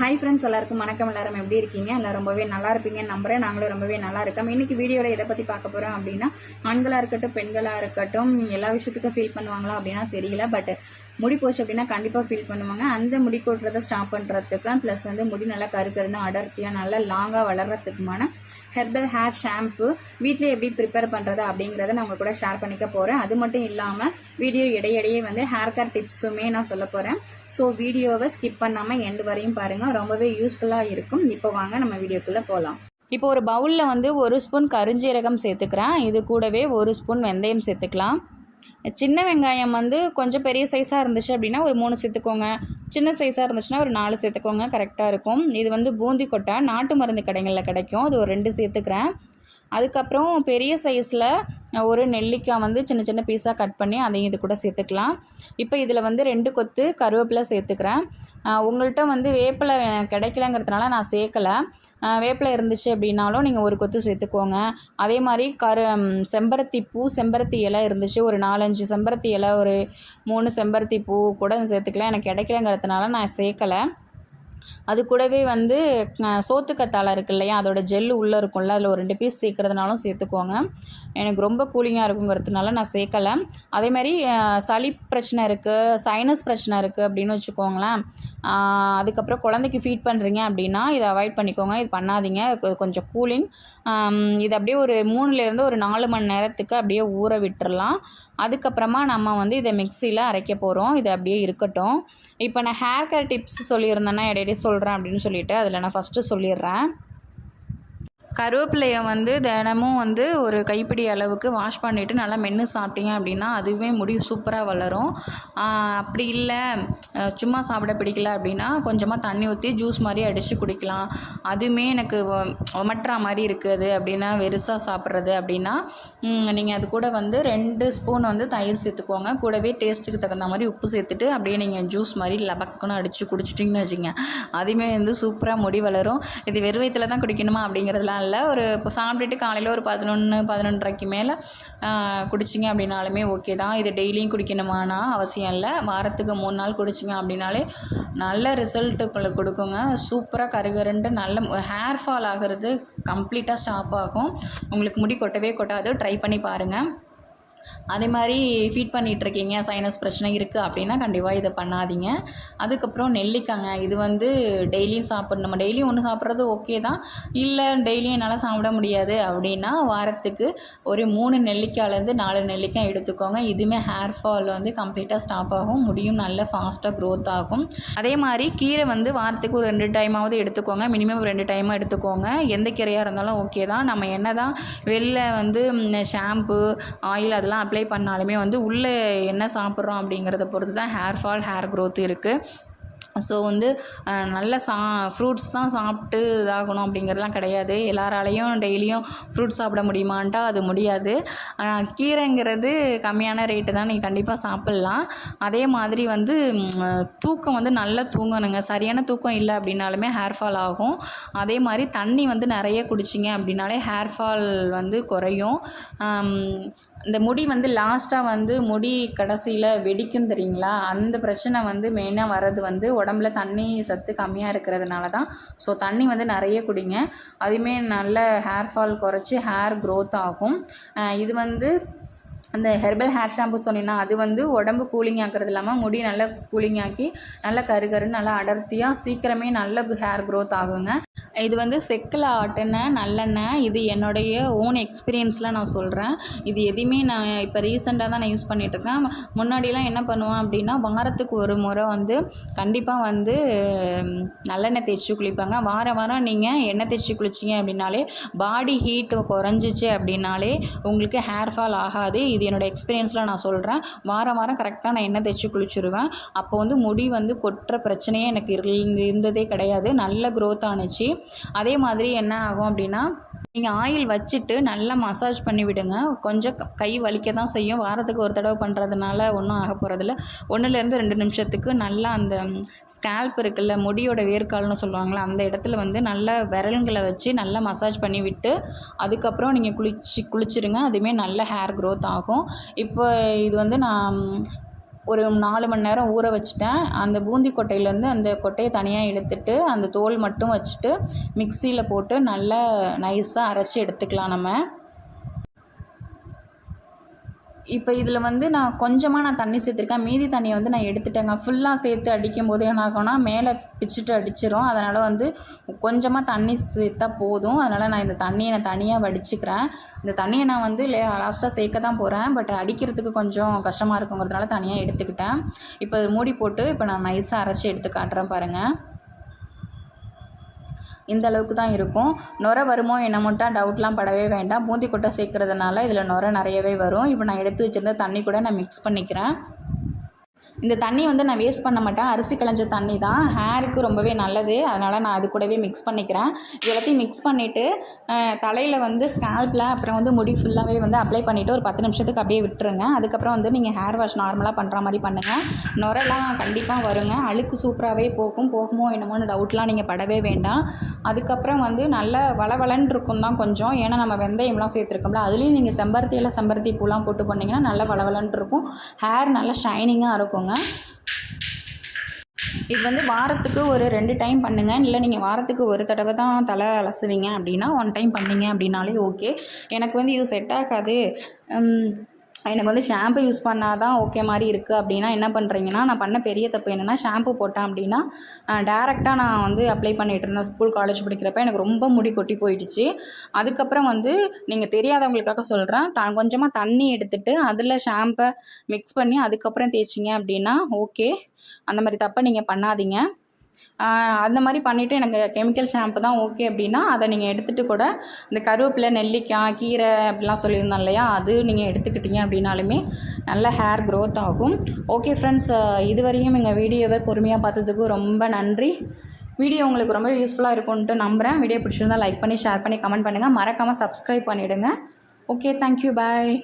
Hi friends எல்லாருக்கும் வணக்கம். எல்லாரும் எப்படி இருக்கீங்க? எல்லாம் ரொம்பவே நல்லா இருப்பீங்கன்னு நம்புறேன். நாங்களும் ரொம்பவே நல்லா இருக்கோம். இன்னைக்கு வீடியோவில் எதை பற்றி பார்க்க போகிறோம் அப்படின்னா ஆண்களாக இருக்கட்டும் பெண்களாக இருக்கட்டும் எல்லா விஷயத்துக்கும் ஃபீல் பண்ணுவாங்களா அப்படின்னா தெரியல. பட் முடி போச்சு அப்படின்னா கண்டிப்பாக ஃபீல் பண்ணுவாங்க. அந்த முடி கொட்டுறதை ஸ்டாப் பண்ணுறதுக்கு ப்ளஸ் வந்து முடி நல்லா கருக்கருன்னு அடர்த்தியாக நல்லா லாங்காக வளர்கிறதுக்குமான ஹெர்பல் ஹேர் ஷாம்பு வீட்டிலே எப்படி ப்ரிப்பேர் பண்ணுறது அப்படிங்கிறத நான் உங்கள் கூட ஷேர் பண்ணிக்க போகிறேன் அது மட்டும் இல்லாமல் வீடியோ இடையிடையே வந்து ஹேர் கேர் டிப்ஸுமே நான் சொல்ல போகிறேன் ஸோ வீடியோவை ஸ்கிப் பண்ணாமல் எண்டு வரையும் பாருங்கள் ரொம்பவே யூஸ்ஃபுல்லாக இருக்கும். இப்போ வாங்க நம்ம வீடியோக்குள்ளே போகலாம் இப்போ ஒரு பவுலில் வந்து ஒரு ஸ்பூன் கருஞ்சீரகம் சேர்த்துக்கிறேன். இது கூடவே ஒரு ஸ்பூன் வெந்தயம் சேர்த்துக்கலாம். சின்ன வெங்காயம் வந்து கொஞ்சம் பெரிய சைஸாக இருந்துச்சு அப்படின்னா ஒரு மூணு சேர்த்துக்கோங்க. சின்ன சைஸாக இருந்துச்சுன்னா ஒரு நாலு சேர்த்துக்கோங்க. கரெக்டாக இருக்கும். இது வந்து பூந்தி கொட்டை நாட்டு மருந்து கடைகளில் கிடைக்கும். அது ஒரு ரெண்டு சேர்த்துக்கிறேன். அதுக்கப்புறம் பெரிய சைஸில் ஒரு நெல்லிக்காய் வந்து சின்ன சின்ன பீஸாக கட் பண்ணி அதையும் இது கூட சேர்த்துக்கலாம். இப்போ இதில் வந்து ரெண்டு கொத்து கருவேப்பிலை சேர்த்துக்கிறேன். உங்கள்கிட்ட வந்து வேப்பிலை கிடைக்கலங்கிறதுனால நான் சேர்க்கலை. வேப்பிலை இருந்துச்சு அப்படின்னாலும் நீங்கள் ஒரு கொத்து சேர்த்துக்கோங்க. அதே மாதிரி கரு செம்பருத்தி பூ செம்பருத்தி இலை இருந்துச்சு ஒரு நாலஞ்சு செம்பருத்தி இலை ஒரு மூணு செம்பருத்தி பூ கூட சேர்த்துக்கலாம். எனக்கு கிடைக்கலங்கிறதுனால நான் சேர்க்கலை. அது கூடவே வந்து சோத்துக்கத்தாழை இருக்கு இல்லையா? அதோட ஜெல்லு உள்ளே இருக்கும்ல அதில் ஒரு ரெண்டு பீஸ் சேர்க்குறதுனாலும் சேர்த்துக்கோங்க. எனக்கு ரொம்ப கூலிங்காக இருக்குங்கிறதுனால நான் சேர்க்கலை. அதேமாதிரி சளி பிரச்சனை இருக்குது சைனஸ் பிரச்சனை இருக்குது அப்படின்னு வச்சுக்கோங்களேன். அதுக்கப்புறம் குழந்தைக்கு ஃபீட் பண்ணுறீங்க அப்படின்னா இதை அவாய்ட் பண்ணிக்கோங்க. இது பண்ணாதீங்க. கொஞ்சம் கூலிங் இது அப்படியே ஒரு மூணுலேருந்து ஒரு நாலு மணி நேரத்துக்கு அப்படியே ஊற விட்டுறலாம். அதுக்கப்புறமா நம்ம வந்து இதை மிக்சியில் அரைக்க போகிறோம் இது அப்படியே இருக்கட்டும். இப்போ நான் ஹேர் கேர் டிப்ஸ் சொல்லியிருந்தேன்னா இடையிடையே சொல்கிறேன் அப்படின்னு சொல்லிட்டு அதில் நான் ஃபஸ்ட்டு சொல்லிடுறேன். கருவேப்பிலையை வந்து தினமும் வந்து ஒரு கைப்பிடி அளவுக்கு வாஷ் பண்ணிவிட்டு நல்லா மென்று சாப்பிட்டீங்க அப்படின்னா அதுவே முடி சூப்பராக வளரும். அப்படி இல்லை சும்மா சாப்பிட பிடிக்கல அப்படின்னா கொஞ்சமாக தண்ணி ஊற்றி ஜூஸ் மாதிரி அடித்து குடிக்கலாம். அதுவுமே எனக்கு ஒமட்டுற மாதிரி இருக்குது அப்படின்னா வெறுசாக சாப்பிட்றது அப்படின்னா நீங்கள் அது கூட வந்து ரெண்டு ஸ்பூன் வந்து தயிர் சேர்த்துக்கோங்க. கூடவே டேஸ்ட்டுக்கு தகுந்த மாதிரி உப்பு சேர்த்துட்டு அப்படியே நீங்கள் ஜூஸ் மாதிரி லபக்குன்னு அடித்து குடிச்சிட்டிங்கன்னு வச்சுங்க அதுவுமே வந்து சூப்பராக முடி வளரும். இது வெறுவயத்தில் தான் குடிக்கணுமா அப்படிங்கிறதுலாம் இல்லை ஒரு இப்போ சாப்பிட்டுட்டு காலையில் ஒரு பதினொன்று பதினொன்றரைக்கு மேலே குடிச்சிங்க அப்படின்னாலுமே ஓகே தான். இது டெய்லியும் குடிக்கணுமானா அவசியம் இல்லை. வாரத்துக்கு மூணு நாள் குடிச்சிங்க அப்படின்னாலே நல்ல ரிசல்ட்டு கொடுக்குங்க. சூப்பராக கருகருன்ட்டு நல்ல ஹேர் ஃபால் ஆகிறது கம்ப்ளீட்டாக ஸ்டாப் ஆகும். உங்களுக்கு முடி கொட்டவே கொட்டாது. ட்ரை பண்ணி பாருங்கள் அதே மாதிரி ஃபீட் பண்ணிகிட்ருக்கீங்க சைனஸ் பிரச்சனை இருக்குது அப்படின்னா கண்டிப்பாக இதை பண்ணாதீங்க. அதுக்கப்புறம் நெல்லிக்காங்க இது வந்து டெய்லியும் சாப்பிட்ணும். நம்ம டெய்லியும் ஒன்று சாப்பிட்றது ஓகே தான். இல்லை டெய்லியும் என்னால் சாப்பிட முடியாது அப்படின்னா வாரத்துக்கு ஒரு மூணு நெல்லிக்காயிலேருந்து நாலு நெல்லிக்காய் எடுத்துக்கோங்க. இதுவுமே ஹேர் ஃபால் வந்து கம்ப்ளீட்டாக ஸ்டாப் ஆகும். முடியும் நல்ல ஃபாஸ்ட்டாக க்ரோத் ஆகும். அதே மாதிரி கீரை வந்து வாரத்துக்கு ஒரு ரெண்டு டைமாவது எடுத்துக்கோங்க. மினிமம் ரெண்டு டைமாக எடுத்துக்கோங்க. எந்த கீரையாக இருந்தாலும் ஓகே தான். நம்ம என்ன தான் வெளில வந்து ஷாம்பு ஆயில் அதெல்லாம் இதெல்லாம் அப்ளை பண்ணாலுமே வந்து உள்ளே என்ன சாப்பிட்றோம் அப்படிங்கிறத பொறுத்து தான் ஹேர் ஃபால் ஹேர் க்ரோத் இருக்குது ஸோ வந்து நல்ல சா ஃப்ரூட்ஸ் தான் சாப்பிட்டு இதாகணும் அப்படிங்கிறதுலாம் கிடையாது. எல்லாராலையும் டெய்லியும் ஃப்ரூட்ஸ் சாப்பிட முடியுமான்ட்டா அது முடியாது. ஆனால் கீரைங்கிறது கம்மியான ரேட்டு தான் நீங்கள் கண்டிப்பாக சாப்பிட்லாம். அதே மாதிரி வந்து தூக்கம் வந்து நல்லா தூங்கணுங்க. சரியான தூக்கம் இல்லை அப்படின்னாலுமே ஹேர் ஃபால் ஆகும். அதே மாதிரி தண்ணி வந்து நிறைய குடிச்சிங்க அப்படின்னாலே ஹேர் ஃபால் வந்து குறையும். இந்த முடி வந்து லாஸ்ட்டாக வந்து முடி கடைசியில் வெடிக்கும் தெரியுங்களா? அந்த பிரச்சனை வந்து மெயினாக வர்றது வந்து உடம்புல தண்ணி சத்து கம்மியாக இருக்கிறதுனால தான் ஸோ தண்ணி வந்து நிறைய குடிங்க. அதுவுமே நல்ல ஹேர் ஃபால் குறைச்சி ஹேர் க்ரோத் ஆகும். இது வந்து அந்த ஹெர்பல் ஹேர் ஷாம்பு சொன்னீங்கன்னா அது வந்து உடம்பு கூலிங் ஆக்கிறது இல்லாமல் முடி நல்லா கூலிங் ஆக்கி நல்லா கரு கருன்னு நல்லா அடர்த்தியாக சீக்கிரமே நல்ல ஹேர் க்ரோத் ஆகுங்க. இது வந்து செக்கில் ஆட்டின நல்லெண்ணெய் இது என்னுடைய ஓன் எக்ஸ்பீரியன்ஸில் நான் சொல்கிறேன் இது எதையுமே நான் இப்போ ரீசெண்டாக தான் நான் யூஸ் பண்ணிகிட்ருக்கேன் முன்னாடிலாம் என்ன பண்ணுவேன் அப்படின்னா வாரத்துக்கு ஒரு முறை வந்து கண்டிப்பாக வந்து நல்லெண்ணெய் தேய்ச்சி குளிப்பாங்க. வாரம் வாரம் நீங்கள் எண்ணெய் தேய்ச்சி குளிச்சிங்க அப்படின்னாலே பாடி ஹீட் குறைஞ்சிச்சு அப்படின்னாலே உங்களுக்கு ஹேர் ஃபால் ஆகாது. இது என்னோடய எக்ஸ்பீரியன்ஸில் நான் சொல்கிறேன் வாரம் வாரம் கரெக்டாக நான் எண்ணெய் தேய்ச்சி குளிச்சுருவேன். அப்போ வந்து முடி வந்து கொட்டுற பிரச்சனையே எனக்கு இருந்ததே கிடையாது. நல்ல க்ரோத் ஆணுச்சு அதே மாதிரி என்ன ஆகும் அப்படின்னா நீங்கள் ஆயில் வச்சுட்டு நல்லா மசாஜ் பண்ணி விடுங்க. கொஞ்சம் கை வலிக்க தான் செய்யும். வாரத்துக்கு ஒரு தடவை பண்ணுறதுனால ஒன்றும் ஆக போகிறதில்ல ஒன்றுலேருந்து ரெண்டு நிமிஷத்துக்கு நல்லா அந்த ஸ்கேல்ப் இருக்குல்ல முடியோட வேர்க்கால்னு சொல்லுவாங்களே அந்த இடத்துல வந்து நல்லா விரல்களை வச்சு நல்லா மசாஜ் பண்ணி விட்டு அதுக்கப்புறம் நீங்கள் குளிச்சு குளிச்சிருங்க. அதுவுமே நல்ல ஹேர் க்ரோத் ஆகும். இப்போ இது வந்து நான் ஒரு நாலு மணி நேரம் ஊற வச்சுட்டேன். அந்த பூந்தி கொட்டையிலேருந்து அந்த கொட்டையை தனியாக எடுத்துட்டு அந்த தோல் மட்டும் வச்சுட்டு மிக்சியில் போட்டு நல்லா நைஸாக அரைச்சி எடுத்துக்கலாம் நம்ம. இப்போ இதில் வந்து நான் கொஞ்சமாக நான் தண்ணி சேர்த்துருக்கேன். மீதி தண்ணியை வந்து நான் எடுத்துட்டேங்க. ஃபுல்லாக சேர்த்து அடிக்கும் போது என்ன ஆகும்னா மேலே பிச்சுட்டு அடிச்சிடும் அதனால் வந்து கொஞ்சமாக தண்ணி சேர்த்தா போதும். அதனால் நான் இந்த தண்ணியை நான் தனியாக வடிச்சுக்கிறேன். இந்த தண்ணியை நான் வந்து லே லாஸ்ட்டாக சேர்க்க தான் போகிறேன் பட் அடிக்கிறதுக்கு கொஞ்சம் கஷ்டமாக இருக்குங்கிறதுனால தனியாக எடுத்துக்கிட்டேன். இப்போ மூடி போட்டு இப்போ நான் நைஸாக அரைச்சி எடுத்து காட்டுறேன் பாருங்கள் இந்த அளவுக்கு தான் இருக்கும். நுரை வருமோ என்னமோட்டா டவுட்லாம் படவே வேண்டாம். பூந்தி கொட்டை சேர்க்கறதுனால இதில் நுரை நிறையவே வரும். இப்போ நான் எடுத்து வச்சுருந்த தண்ணி கூட நான் மிக்ஸ் பண்ணிக்கிறேன். இந்த தண்ணி வந்து நான் வேஸ்ட் பண்ண மாட்டேன். அரிசி களைஞ்ச தண்ணி தான். ஹேருக்கு ரொம்பவே நல்லது. அதனால் நான் அது கூடவே மிக்ஸ் பண்ணிக்கிறேன். இது எல்லாத்தையும் மிக்ஸ் பண்ணிவிட்டு தலையில் வந்து ஸ்கேல்பில் அப்புறம் வந்து முடி ஃபுல்லாகவே வந்து அப்ளை பண்ணிவிட்டு ஒரு பத்து நிமிஷத்துக்கு அப்படியே விட்டுருங்க. அதுக்கப்புறம் வந்து நீங்கள் ஹேர் வாஷ் நார்மலாக பண்ணுற மாதிரி பண்ணுங்கள் நுரெல்லாம் கண்டிப்பாக வருங்க. அழுக்கு சூப்பராகவே போகும். போகுமோ என்னமோன்னு டவுட்லாம் நீங்கள் படவே வேண்டாம். அதுக்கப்புறம் வந்து நல்ல வளவளன்னு இருக்கும் தான் கொஞ்சம். ஏன்னா நம்ம வெந்தயம்லாம் சேர்த்துருக்கோம்ல அதுலேயும் நீங்கள் செம்பருத்தியில் செம்பருத்தி பூலாம் போட்டு பண்ணிங்கன்னா நல்ல வளவளன்னு இருக்கும். ஹேர் நல்லா ஷைனிங்காக இருக்குங்க இது வந்து வாரத்துக்கு ஒரு ரெண்டு டைம் பண்ணுங்கள் இல்லை நீங்கள் வாரத்துக்கு ஒரு தடவை தான் தலை அலசுவீங்க அப்படின்னா ஒன் டைம் பண்ணீங்க அப்படின்னாலே ஓகே எனக்கு வந்து இது செட் ஆகாது. எனக்கு வந்து ஷாம்பு யூஸ் பண்ணால் தான் ஓகே மாதிரி இருக்குது அப்படின்னா என்ன பண்ணுறீங்கன்னா நான் பண்ண பெரிய தப்பு என்னென்னா ஷாம்பு போட்டேன் அப்படின்னா டேரெக்டாக நான் வந்து அப்ளை பண்ணிகிட்டு இருந்தேன். ஸ்கூல் காலேஜ் படிக்கிறப்ப எனக்கு ரொம்ப முடி கொட்டி போயிடுச்சு. அதுக்கப்புறம் வந்து நீங்கள் தெரியாதவங்களுக்காக சொல்கிறேன் த கொஞ்சமாக தண்ணி எடுத்துட்டு அதில் ஷாம்பை மிக்ஸ் பண்ணி அதுக்கப்புறம் தேய்ச்சிங்க அப்படின்னா ஓகே அந்த மாதிரி தப்பை நீங்கள் பண்ணாதீங்க. அந்த மாதிரி பண்ணிவிட்டு எனக்கு கெமிக்கல் ஷாம்பு தான் ஓகே அப்படின்னா அதை நீங்கள் எடுத்துகிட்டு கூட இந்த கருவேப்பிலை நெல்லிக்காய் கீரை அப்படிலாம் சொல்லியிருந்தேன் இல்லையா? அது நீங்கள் எடுத்துக்கிட்டீங்க அப்படின்னாலுமே நல்ல ஹேர் க்ரோத் ஆகும். ஓகே ஃப்ரெண்ட்ஸ் இதுவரையும் எங்கள் வீடியோவை பொறுமையாக பார்த்ததுக்கு ரொம்ப நன்றி. வீடியோ உங்களுக்கு ரொம்ப யூஸ்ஃபுல்லாக இருக்கும்ன்ட்டு நம்புகிறேன் வீடியோ பிடிச்சிருந்தா லைக் பண்ணி ஷேர் பண்ணி கமெண்ட் பண்ணுங்கள் மறக்காமல் சப்ஸ்கிரைப் பண்ணிவிடுங்க ஓகே தேங்க்யூ பாய்